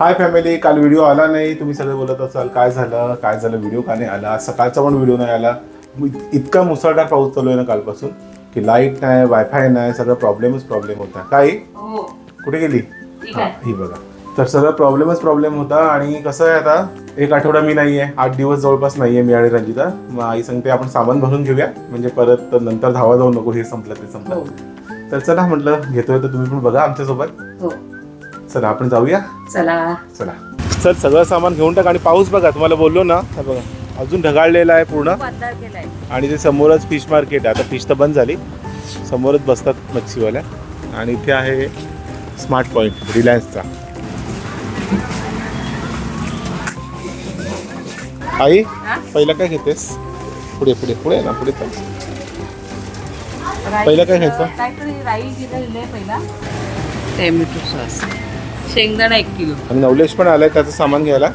Hi family काल video आला नाही. तुम्ही सगळे बोलत असाल काय झालं? काय झालं? व्हिडिओ का नाही आला? सकाळचा पण व्हिडिओ नाही आला. इत- इतका मुसळधार पाऊस चालू आहे ना कालपासून की लाइट नाही वायफाय नाही सगळं प्रॉब्लेमच प्रॉब्लेम होता. काय? हो. कुठे गेली? हा, आहे. ही बघा. तर सगळं प्रॉब्लेमच प्रॉब्लेम होता आणि कसं आहे आता? एक आठवडा मी नाहीये. आठ दिवस जवळपास नाहीये मी आणि रंजिता. मग आई सांगते आपण सामान भरून घेऊया. म्हणजे परत नंतर धावा जाऊ नको. हे संपलं ते हो. संपलं तर चला म्हटलं घेतोय तर तुम्ही पण बघा आमच्यासोबत. हो. चला आपण जाऊया? चला. चला. चल सगळं सामान घेऊन टाक आणि पाऊस बघा तुम्हाला बोललो ना हा बघा अजून ढगाळलेला आहे पूर्ण. आणि ते समोरच फिश मार्केट आहे. आता फिश तर बंद झाली. समोरच बसतात मच्छीवाल्या. आणि इथे आहे स्मार्ट पॉईंट रिलायन्सचा आई? पहिला काय घेतेस? पुढे पुढे पुढे ना पुढे चल. पहिलं काय घ्यायचं? काहीतरी राई दिलेलं आहे पहिला. टॅमॅटो सॉस शेंगदाणा एक किलो. आणि नवलेश पण आलाय त्याचं सामान घ्यायला.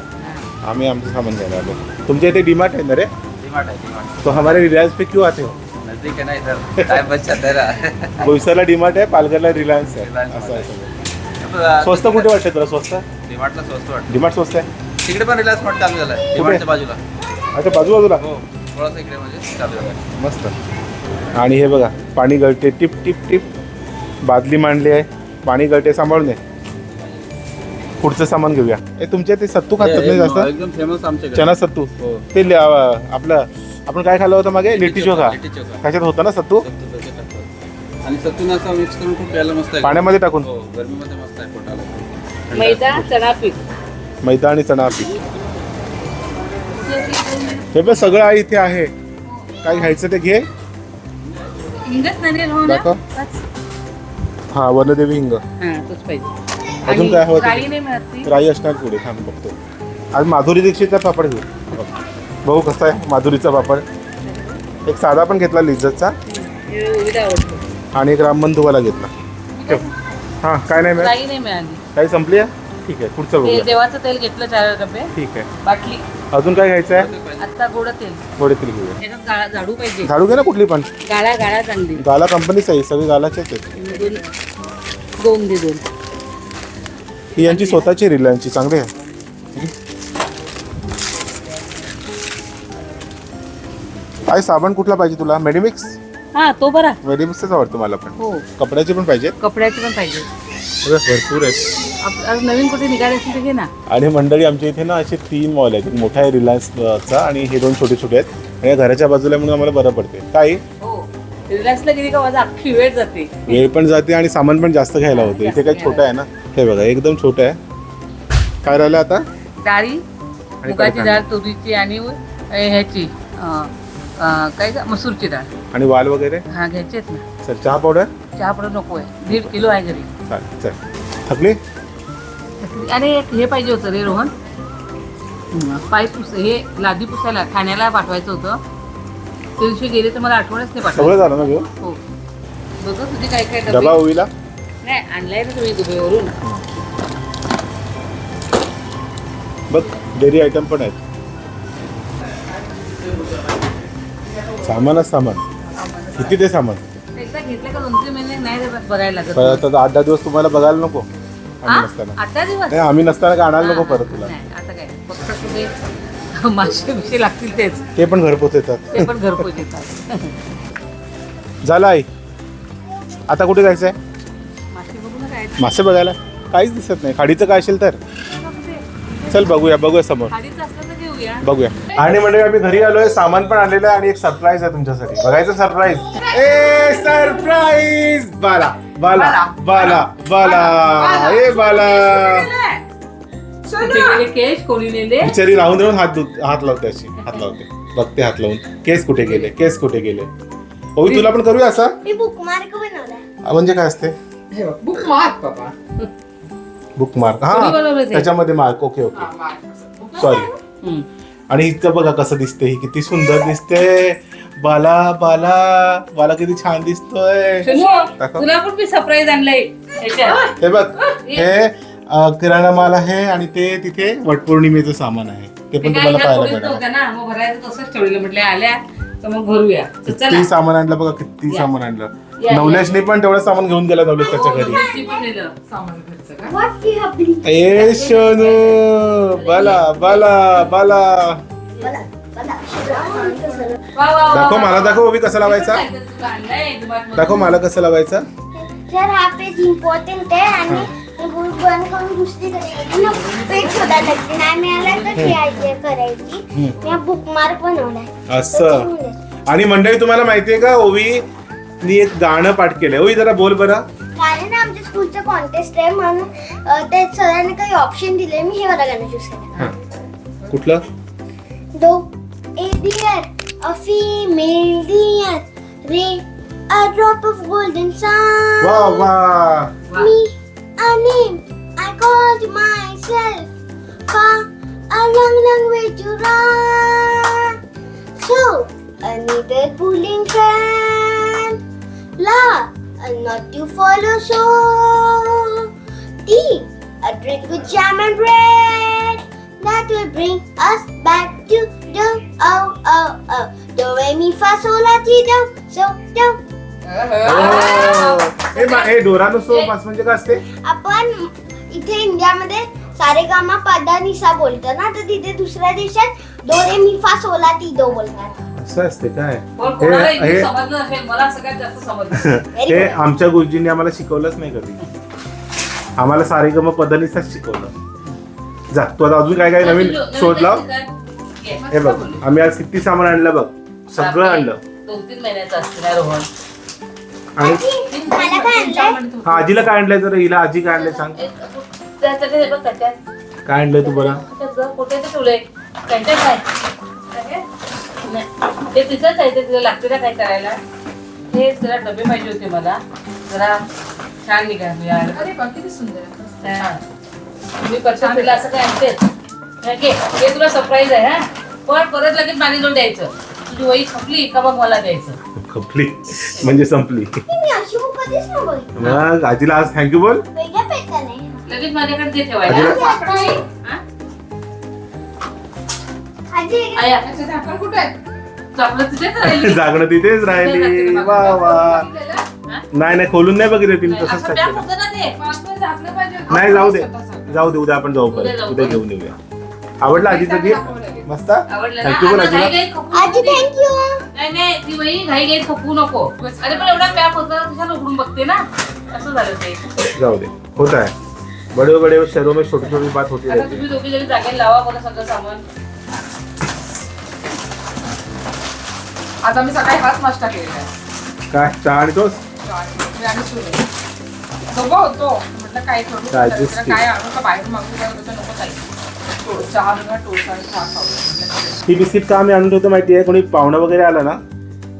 आम्ही आमचं सामान घ्यायला आलो. तुमच्या इथे डीमार्ट आहे ना रे? डिमांड है डिमांड तो हमारे रिलायन्स पे क्यों आते हो? नजदीक है ना इधर. टाइम बच जाता है ना. बोईसरला डीमार्ट आहे पालघरला रिलायन्स आहे. असं आहे सगळं. स्वस्त कुठे वाटते तुला? स्वस्त? डिमांडला स्वस्त वाटतं. डीमार्ट स्वस्त आहे? तिकडे पण रिलायन्स स्मार्ट चालू झालं आहे डिमांडच्या बाजूला. अच्छा बाजूबाजूला हो थोडासा इकडे म्हणजे चालू झालं आहे मस्त. आणि हे बघा पाणी गळते टिप टिप टिप. बादली मांडली आहे. पाणी गळते सांभाळून आहे पुढचं सामान घेऊया. हे तुमच्या ते सत्तू खातात नाही जास्त? एकदम फेमस आमच्याकडे चना सत्तू. हो. ते ल- आपलं आपण काय खाल्लं होतं मागे? लिट्टी चोखा. लिट्टी चोखा. त्याच्यात होतं ना सत्तू. आणि सत्तून असं मिक्स करून खूप प्यायला मस्त आहे. पाण्यामध्ये टाकून. हो गरमीमध्ये मस्त आहे पोटाला. मैदा चणा पीठ. मैदा आणि चणा पीठ. हे पण सगळं आहे इथे आहे. काय घ्यायचं ते घे. नाही हो ना? दाखव. बस. हा वनदेवी हिंग. हा तोच पाहिजे. अजून काय हवं? राई नाही मिळत ती. राई असणार पुढे थांब बघतो. आज माधुरी दीक्षितचा पापड घेऊ. बघ. भाऊ कसा आहे माधुरीचा पापड. एक साधा पण घेतला लिज्जतचा हे आवडतो आणि एक रामबंधूवाला घेतला. ठेव. हा काय नाही राई नाही मिळाली. काही संपली आहे? ठीक आहे पुढचं ते बघूया. देवाचं तेल घेतलं चार डबे. ठीक आहे. बाटली. अजून काय घ्यायचं आहे? आता गोड तेल. थोडे तरी घेऊया. त्याच्यात गाळा झाडू पाहिजे. झाडू घे ना कुठली पण. गाळा गाळा चांगली. गाला कंपनीच आहे सगळी गालाचेच आहेत. दोन दोन दे दोन. ही यांची स्वतःची रिलायन्सची चांगली आहे. काय साबण कुठला पाहिजे तुला? मेडिमिक्स हा तो बरा. मेडिमिक्सच आवडतं मला पण. हो. कपड्याचे पण पाहिजे? कपड्याचे पण पाहिजे. भरपूर आहेत. आप- आज नवीन कुठे निघाले असेल तर घे ना. आणि मंडळी आमच्या इथे ना असे तीन मॉल आहेत. एक मोठा आहे रिलायन्सचा आणि हे दोन छोटे छोटे आहेत. आणि या घराच्या बाजूला आहे म्हणून आम्हाला बरं पडते. काय? हो. रिलॅक्सला गेली का माझा अख्खी वेळ जाते. वेळ पण जाते आणि सामान पण जास्त घ्यायला होते. इथे काय छोटं आहे ना. हे बघा एकदम छोटं आहे. काय राहिलं आता? डाळी मुगाची. डाळ तुरीची आणि ह्याची काय? मसूरची डाळ. आणि वाल वगैरे? हा घ्यायची आहेत ना. सर चहा पावडर? चहा पण नको आहे. दीड किलो आहे घरी. चालेल थकली? आणि एक हे पाहिजे होतं रे रोहन. हं, पाय पुस हे लादी पुसायला ठाण्याला पाठवायचं होतं. त्या दिवशी गेले तर मला आठवणच नाही सगळं पाठवायचं झालं ना घेऊन हो. बघ तुझे काय काय डबा डबे. ओवीला? नाही आणलाय ना तुम्ही दुबईवरून. बघ डेअरी आयटम पण आहेत. सामानच सामान. किती ते सामान? एकदा घेतलं का दोन तीन महिने? नाही रे बघायला लागत. परत आता आठ दहा दिवस तुम्हाला बघायला नको. हा? आम्ही नसताना. आता दिवस? नाही आम्ही नसताना का आणायला नको परत तुला? नाही आता काय? फक्त तुझे मासे बिशे लागतील तेच. ते पण घरपोच येतात. ते पण घरपोच येतात. झालं आई. आता कुठे जायचं आहे मासे बघायला काहीच दिसत नाही. खाडीचं काय असेल तर? चल बघूया बघूया समोर. बघूया. आणि म्हणजे आम्ही घरी आलोय. सामान पण आणलेलं आहे आणि एक सरप्राईज आहे तुमच्यासाठी. बघायचं सरप्राईज ए सरप्राईज बाला बाला बाला. बाला ए बाला. बिचारी राहून राहून हात धुत- हात लावते अशी. हात लावते. बघते हात लावून. केस कुठे गेले? केस कुठे गेले? हो तुला पण करूया असा? म्हणजे काय असते? बुक मार्क बाबा बुक मार्क कोणी हा? त्याच्यामध्ये मार्क ओके ओके सॉरी आणि इथं बघा कसं दिसते ही किती सुंदर दिसते बाला बाला बाला किती छान दिसतोय. दाखव. तुला पण मी सरप्राईज आणलंय. हे. बघ हे अ, किराणा माल आहे आणि ते तिथे वटपौर्णिमेचं सामान आहे. ते ते पण काय तुम्हाला ह्या पाहायला खोलीत मिळणार. नव्हत्या ना मग भरायचं तसंच ठेवलेलं. म्हटलं आल्या तर मग भरूया. तर किती सामान आणलं बघा किती. सामान आणलं. या, नवलेशने पण तेवढं सामान घेऊन गेला नवलेश त्याच्या घरी. ती पण नेलं. What you have been? ए शोनू बाला बाला बाला. वा, वा, वा, दाखव. मला दाखव ओवी कसा लावायचा. दाखव मला कसं लावायचा. हा पेज इम्पॉर्टंट आहे आणि गुळ बंद करून दुसरीकडे गेली ना पेज शोधायला लागते. नाही मिळाला तर ती आयडिया करायची. मी बुक मार्क बनवलाय. असं. आणि मंडळी तुम्हाला माहितीये का ओवी नी एक गाणं पाठ केलंय ओवी जरा बोल बरं कारण आमच्या स्कूलचं कॉन्टेस्ट आहे म्हणून अं, ते सरांनी काही ऑप्शन दिले मी हे वाला गाणं चूज केलं हा. कुठलं doe a deer a female deer ray a drop of golden sun वा वा. Me, a name I called myself for a long, long way to run. So, I needed pulling friend. Love, and not to follow so. Tea, a drink with jam and bread. That will bring us back to do, oh, oh, oh. Do, re, mi, fa, sol, la, ti, do, so, do. ए मा- ए डोरानो so pass म्हणजे काय असते आपण इथे इंडियामध्ये सारेगामा पदा निसा बोलतो ना तर तिथे दुसऱ्या देशात दो रे मी फा सोला ती दो बोलतात असं असते काय? पण कोणाला हे- इंग्लिश हे समजलं नसेल मला सगळ्यात जास्त समजलं. Very हे good. आमच्या गुरुजींनी आम्हाला शिकवलंच नाही कधी. आम्हाला सारेगम पदनिसाच शिकवलं. जा तू आता अजून काय काय नवीन शोध लाव? घे. हे बघ आम्ही आज किती सामान आणलं बघ. सगळं आणलं. दोन तीन महिन्याचं असतं ना रोहन. आणि मला काय आणलंय? हा आजीला काय आणलंय तर हिला आजी काय आणलंय सांग. बघ काय आणलंय तू गं, कुठे ठेवलंय? त्यांच्यात काय काय? नाही. ते तिथंच आहे ते तिला लागते ना काय करायला. हे जरा डबे पाहिजे होते मला. जरा छान निघाले यार. अरे बा किती सुंदर आहे. हा. मी परत तिला असं काय आणतेच हे हे तुला सरप्राईज आहे हा. पण परत लगेच पाणी जोड द्यायचं. तुझी वही खपली का मग मला द्यायचं? खपली. म्हणजे संपली. मग आजीला आज थँक्यू बोल. लगेच माझ्याकडे ते ठेवायला. आजी. याचे झाकण कुठे आहे? चॉकलेट तिथेच राहिली. जागणं तिथेच राहिली. वा वा? नाही नाही खोलून नाही बघितलं तिने तसंच टाकलं. नाही जाऊ दे. जाऊ दे उद्या आपण जाऊ परत. जाऊ उद्या. घेऊन येऊया. आवडलं आजीचं गीत. मस्त? थँक्यू बोल आजीला. खपवू आजी नको. थँक्यू नाही नाही ती वही घाई घाई नको. अरे पण एवढा पॅक होता तुझ्या उघडून बघते ना? असं झालं ते. जाऊ दे. होत आहे. बडे बडे शहरों में छोटी छोटी बात होती आता रहती तुम्ही दोघी जरी जागेला लावा सगळं सामान. आज आम्ही सकाळी हाच नाश्ता केलेला आहे. काय चहा आणि तोच? होतो. म्हटलं काय करू? काय तर juice जरा काय आणू का? बाहेर मागू काय होतं नको काही टो- चहा बघा टोस्ट आणि चहा खाऊ. म्हटलं ही बिस्किट का आम्ही आणून ठेवतो माहिती आहे कोणी पाहुणं वगैरे आलं ना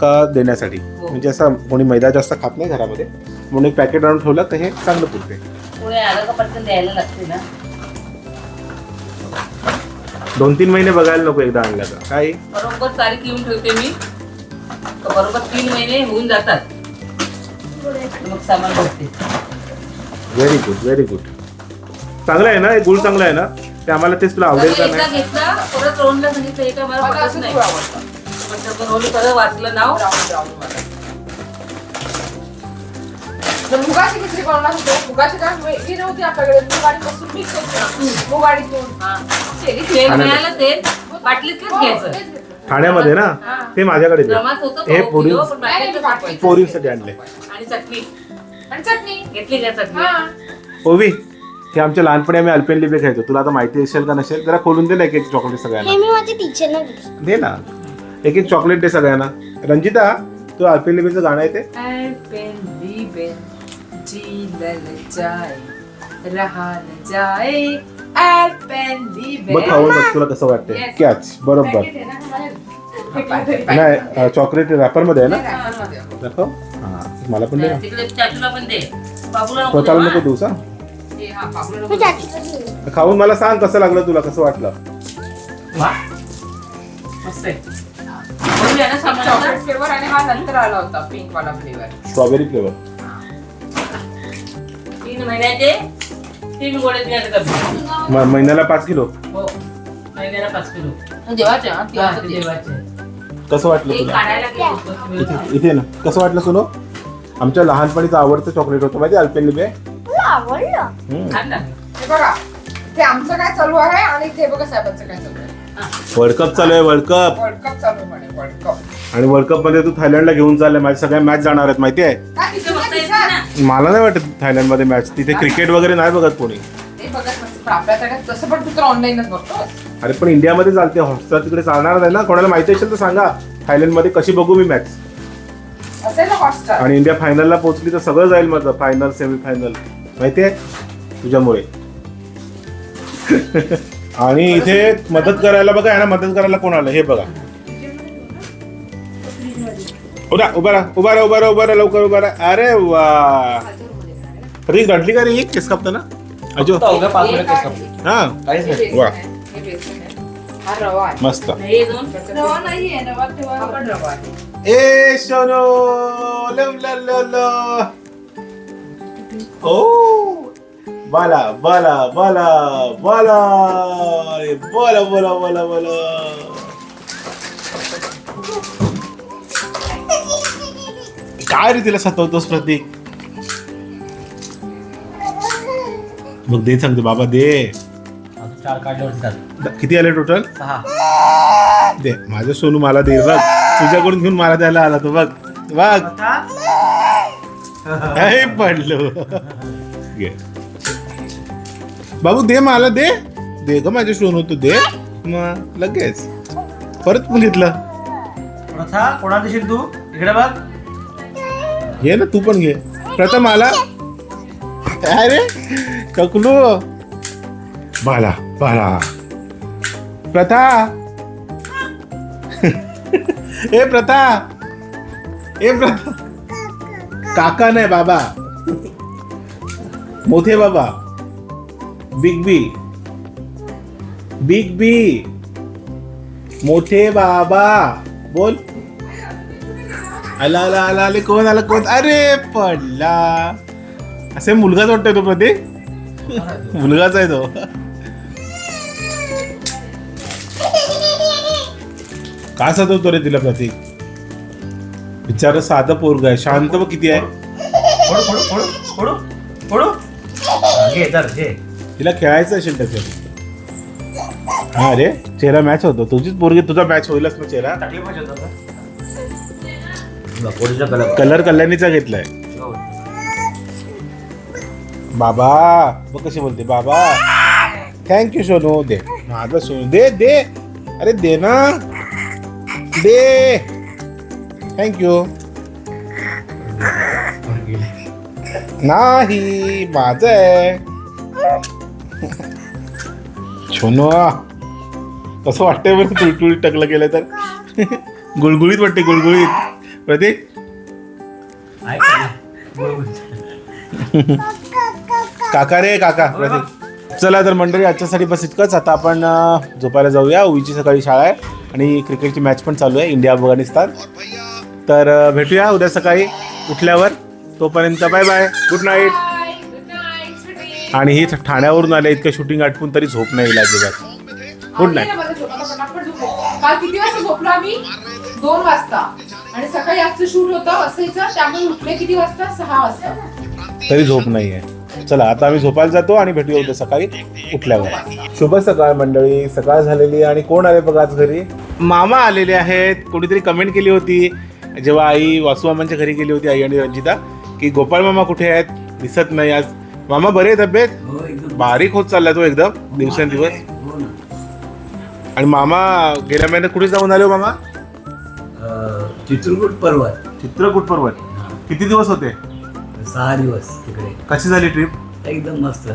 का देण्यासाठी? हो. म्हणजे असं कोणी मैदा जास्त खात नाही घरामध्ये. म्हणून एक पॅकेट आणून ठेवलं तर हे चांगलं पुरते. पुढे आलं का पटकन द्यायला लागते ना? दोन तीन महिने बघायला नको एकदा आणलं का काय? बरोबर तारीख लिहून ठेवते मी. तर बरोबर तीन महिने होऊन जातात. मग सामान भरते व्हेरी गुड व्हेरी गुड चांगलं आहे ना? हे गुळ चांगलं आहे ना? ते आम्हाला तेच तुला आवडेल का एकदा नाही? घेतला परत रोहनला सांगितलं हे काय मला मला पटत असं नाही. खूप आवडतं पण रोहन परत वाचलं नाव. ब्राऊन ब्राऊन वाला. तर मुगाची खिचडी बनवणार होतो. मुगाची वेगळी नव्हती आपल्याकडे. मूग आणि मसूर मिक्स होती. मूग आणि तूर हा. केली तेल खाण्याचं. मिळालं तेल. बाटलीतच हो, घ्यायचं. तेच घेतलं. ठाण्यामध्ये ना. ते माझ्याकडे दे. हे पोरी. पोरींसाठी आणले. आणि चटणी. आणि चटणी. घेतली का चटणी? हा. ओवी हे आमच्या लहानपणी आम्ही अल्पेन लिबे खायचो. तुला आता माहिती असेल का नसेल? जरा खोलून दे ना एक एक चॉकलेट सगळ्यांना. दे ना. एक एक चॉकलेट दे सगळ्यांना. रंजिता तू अल्पेन लिबेचं गाणं आहे रहा न जाए. बघ खाऊन बघ तुला कसं वाटतंय. Yes. कॅच बरोबर. नाही चॉकलेट रॅपरमध्ये आहे ना. दाखव. हा मला पण दे ना. तिकडे चाचूला पण दे. बाबूला नको स्वतःला देऊ, नको? देऊस हा मी. चाचीचं दिलं खाऊन मला सांग कसं लागलं तुला कसं वाटलं? वा. मस्त आहे. बघूया ना सामान आता. चॉकलेट फ्लेवर आणि हा नंतर आला होता पिंक वाला फ्लेवर स्ट्रॉबेरी फ्लेवर तीन महिन्याचे डबे महिन्याला पाच किलो? हो. महिन्याला पाच किलो. हा, हा, ते. देवाचे. कसं वाटलं ते तुला? काढायला गेलो होतो. इथे ना. कसं वाटलं सोनो? आमच्या लहानपणीचं आवडतं चॉकलेट होतं. माहिती अल्पेनलिबे मला आवडलं. हे बघा ते आमचं काय चालू आहे आणि ते बघा साहेबांचं काय चालू आहे. वर्ल्ड कप चालू आहे वर्ल्ड कप वर्ल्ड कप चालू आहे म्हणे वर्ल्ड कप आणि वर्ल्ड कपमध्ये तू थायलंडला घेऊन चाललाय. माझ्या सगळ्या मॅच जाणार आहेत माहिती आहे काय तिथे तिथे बघता येते दिसत? ना. मला नाही वाटत थायलंडमध्ये मॅच तिथे क्रिकेट वगैरे नाही बघत कोणी. ते बघत नसतं पण आपल्या सगळ्यात तसं पण तू तर ऑनलाईनच बघतोस. अरे पण इंडियामध्ये चालते हॉटस्टार तिकडे चालणार नाही ना? कोणाला माहिती असेल तर सांगा. थायलंडमध्ये कशी बघू मी मॅच असेल ना हॉटस्टार आणि इंडिया फायनलला पोहोचली तर सगळं जाईल माझं. फायनल सेमी फायनल माहितीये? तुझ्यामुळे. आणि इथे मदत करायला बघा. यांना मदत करायला कोण आलं? हे बघा. उभा उभा राहा उभा राहा उभा राहा उभा राहा लवकर उभा राहा. अरे वा. री रडली का रे ही? केस कापताना? अजो हा. वा. हा रवा आहे. मस्त. हे हा ए शोनो लव ला ला ला ओ. बाला बाला बाला बाला. बाला बाला बाला बाला. काय रे तिला सतवतोस प्रतीक? मग दे सांगतो. बाबा दे. चार किती आले टोटल सहा. दे. माझं सोनू मला दे. बघ. तुझ्याकडून घेऊन मला द्यायला आला तो. बघ. बघ. हे पडलो. घे. बाबू दे मला दे. दे ग माझे सोनू तू दे. मग लगेच. परत पण घेतलं. प्रथा देशील तू? इकडे बघ. घे ना तू पण घे. प्रथम आला. अरे ककलू बाला बाला. प्रथा. ए प्रथा. ए प्रथा काका नाही बाबा. मोठे बाबा. बिग बी बिग बी मोठे बाबा. बोल. आला आला आला आले कोण आला कोण? अरे पडला. असे मुलगाच वाटतोय तो प्रतीक मुलगाच आहे तो. का सतवतो रे तिला प्रतीक बिचार साधं पोरग आहे. शांत बघ किती आहे. फोडू फोडू फोडू फोडू फोडू हा, घे तर घे तिला खेळायचं असेल त्याच्यात हा अरे चेहरा मॅच होतो. तुझीच पोरगी तुझा मॅच होईलच ना चेहरा. टाकली पाहिजे होतं. का? कलर कलर कल्याणीचा घेतलाय. बाबा मग कशी बोलते बाबा. थँक्यू सोनू दे. माझा सोनू दे दे. अरे दे ना. दे. थँक्यू नाही माझ आहे. सोनू कसं वाटतंय बरं? तुळतुळीत टकलं गेलं तर. गुळगुळीत वाटते गुळगुळीत. प्रतीक. काका रे काका प्रतीक चला तर मंडळी आजच्यासाठी बस इतकंच. आता आपण अं, झोपायला जाऊया. उईची सकाळी शाळा आहे आणि क्रिकेटची मॅच पण चालू आहे इंडिया अफगाणिस्तान. तर अं, भेटूया उद्या सकाळी उठल्यावर. तोपर्यंत बाय बाय गुड नाईट आणि ही ठाण्यावरून आले इतकं शूटिंग आटपून तरी झोप नाही येईल अजिबात. Good night. काल किती वाजता झोपलो आम्ही? दोन वाजता. आणि सकाळी आजचं शूट होतं असायचं. त्यामुळे उठले किती वाजता? सहा वाजता. तरी झोप नाही आहे. चला आता आम्ही झोपायला जातो आणि भेटूया उद्या सकाळी उठल्यावर. शुभ सकाळ मंडळी सकाळ झालेली आणि कोण आले बघा आज घरी? मामा आलेले आहेत. कोणीतरी कमेंट केली होती. जेव्हा आई वासुमामांच्या घरी गेली होती आई आणि रंजिता की गोपाळ मामा कुठे आहेत? दिसत नाही आज. मामा बरे आहे तब्येत? बारीक होत चालला तो एकदम दिवसेंदिवस. आणि मामा गेल्या महिन्यात कुठे जाऊन आले हो मामा? चित्रकूट पर्वत. चित्रकूट पर्वत. किती दिवस होते? सहा दिवस तिकडे. कशी झाली ट्रिप? एकदम मस्त.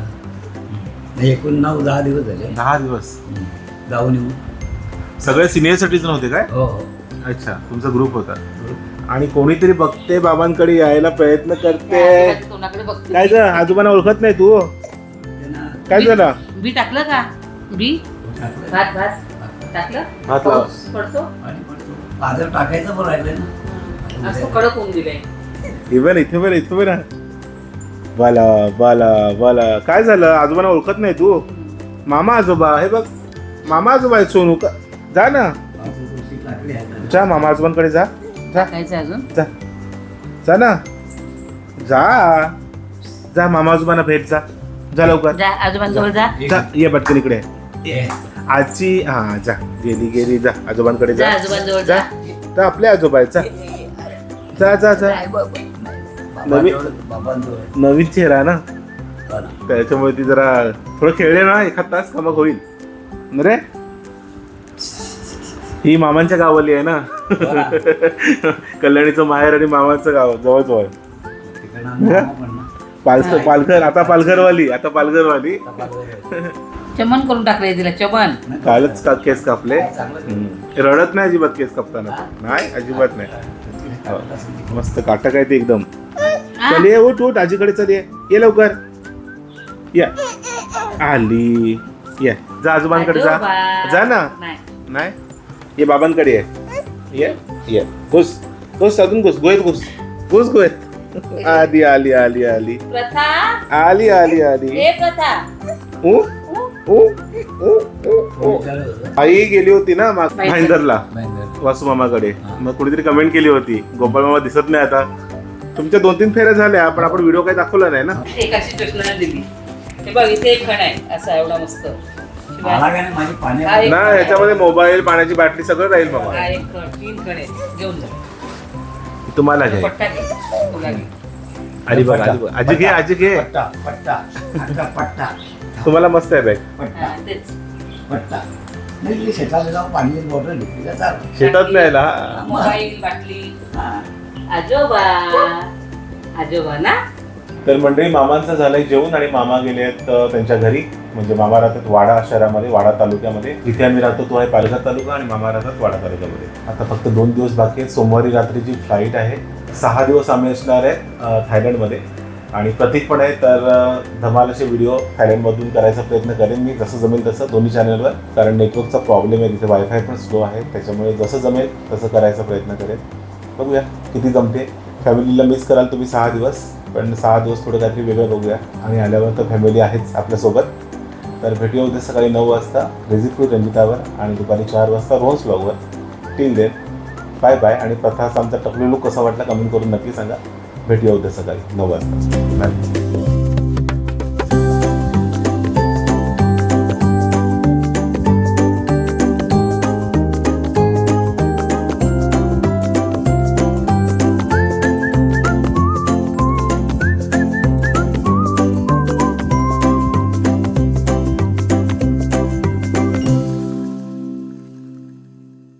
एकूण नऊ दहा दिवस झाले. दहा दिवस. हम्म. जाऊन येऊ. सगळे सिनियर सिटीजन होते काय? हो हो. अच्छा तुमचा ग्रुप होता. आणि कोणीतरी बघते बाबांकडे यायला प्रयत्न करते. बघते? काय ग आजोबांना ओळखत नाही तू? त्यांना काय झालं? बी टाकलं का? बी? टाकलं. भात भात. टाकलं. पाऊस पडतो? पण आजार टाकायचं पण राहिलं ना. आज तो कडक होऊन दिलाय. इवन इथे बरं इथे बरं. बाला बाला बाला. काय झालं? आजोबांना ओळखत नाही तू? मामा आजोबा हे बघ. मामा आजोबा आहेत सोनू. का जा ना. आहे. जा मामा आजोबांकडे जा. जा. टाकायचं अजून? जा. जा ना. जा. जा मामा आजोबांना भेट जा. जा लवकर. जा आजोबांजवळ जा. जा ये पटकन इकडे. ये. आजी हा जा. गेली गेली जा. आजोबांकडे जा. जा आजोबांजवळ जा. जा. जा आपले आजोबा आहेत जा जा जा. नवीन-. नवीन चेहरा ना. त्याच्यामुळे ती जरा थोडं खेळले ना एखाद तास कमक होईल. रे? ही मामांच्या गावाली आहे ना? कल्याणीचं माहेर आणि मामाचं गाव जवळ जवळ तिकडनं आम्ही मामा पण ना. पालघर पालघर आता पालघरवाली आता पालघरवाली. चमन करून टाकलंय तिला चमन. कालच का केस कापले? हम्म. रडत नाही अजिबात केस कापताना. नाही अजिबात नाही. हो. मस्त काटक आहे ते एकदम. चल ये उठ उठ आजीकडे चल ये. ये लवकर. या. आली. ये. जा आजोबांकडे जा. आजोबा. जा ना. नाही. नाही? ये बाबांकडे ये. ये ये. घुस. घुस अजून घुस. गोयत घुस. घुस गोयत. आली आली आली आली. प्रथा? आली आली आली. हे प्रथा. होतं. आई गेली होती ना. भाईंदरला. वासू मामाकडे. मग कुणीतरी कमेंट केली होती. गोपाळ मामा दिसत नाही आता. तुमच्या दोन तीन फेऱ्या झाल्या पण आपण व्हिडिओ काही दाखवला नाही ना? एक अशी कृष्णाने दिली. हे बघ इथे एक खण आहे असा एवढा मस्त. हा, एक- ना याच्यामध्ये मोबाईल पाण्याची बाटली सगळं राहील मामा हा एक खण तीन खण आहे घेऊन जा. तुम्हाला घे पट्टा घे. तुला घे. आजी बघ आजी घे आजी घे. पट्टा पट्टा. आता पट्टा. तुम्हाला मस्त आहे बॅग पट्टा. हा, नाही ते शेताला जाऊन पाणी बॉटल घेतली का? चालेल. शेतात नाही ना मोबाईल बाटली. हा. आजोबा. आजोबा ना? तर मंडळी मामांचं झालंय जेवण आणि मामा गेले आहेत त्यांच्या घरी. म्हणजे मामा राहतात वाडा शहरामध्ये वाडा तालुक्यामध्ये. इथे आम्ही राहतो तो आहे पालघर तालुका आणि मामा राहतात वाडा तालुक्यामध्ये. आता फक्त दोन दिवस बाकी आहेत. सोमवारी रात्रीची फ्लाईट आहे. सहा दिवस आम्ही असणार आहे थायलंडमध्ये. आणि प्रतीक पण आहे तर धमाल असे व्हिडिओ थायलंडमधून करायचा प्रयत्न करेन मी. जसं जमेल तसं दोन्ही चॅनलवर कारण नेटवर्कचा प्रॉब्लेम आहे तिथे वायफाय पण स्लो आहे. त्याच्यामुळे जसं जमेल तसं करायचा प्रयत्न करेन. बघूया किती जमते. फॅमिलीला मिस कराल तुम्ही सहा दिवस पण सहा दिवस थोडं काहीतरी वेगळं बघूया. आणि आल्यावर तर फॅमिली आहेच आपल्यासोबत. तर भेटूया उद्या सकाळी नऊ वाजता व्हिजिट विथ रंजितावर आणि दुपारी चार वाजता रोज ब्लॉगवर टिल देन बाय बाय आणि प्रथाचा आमचा टकलू लुक कसा वाटला कमेंट करून नक्की सांगा. भेटूया उद्या सकाळी नऊ वाजता. बाय.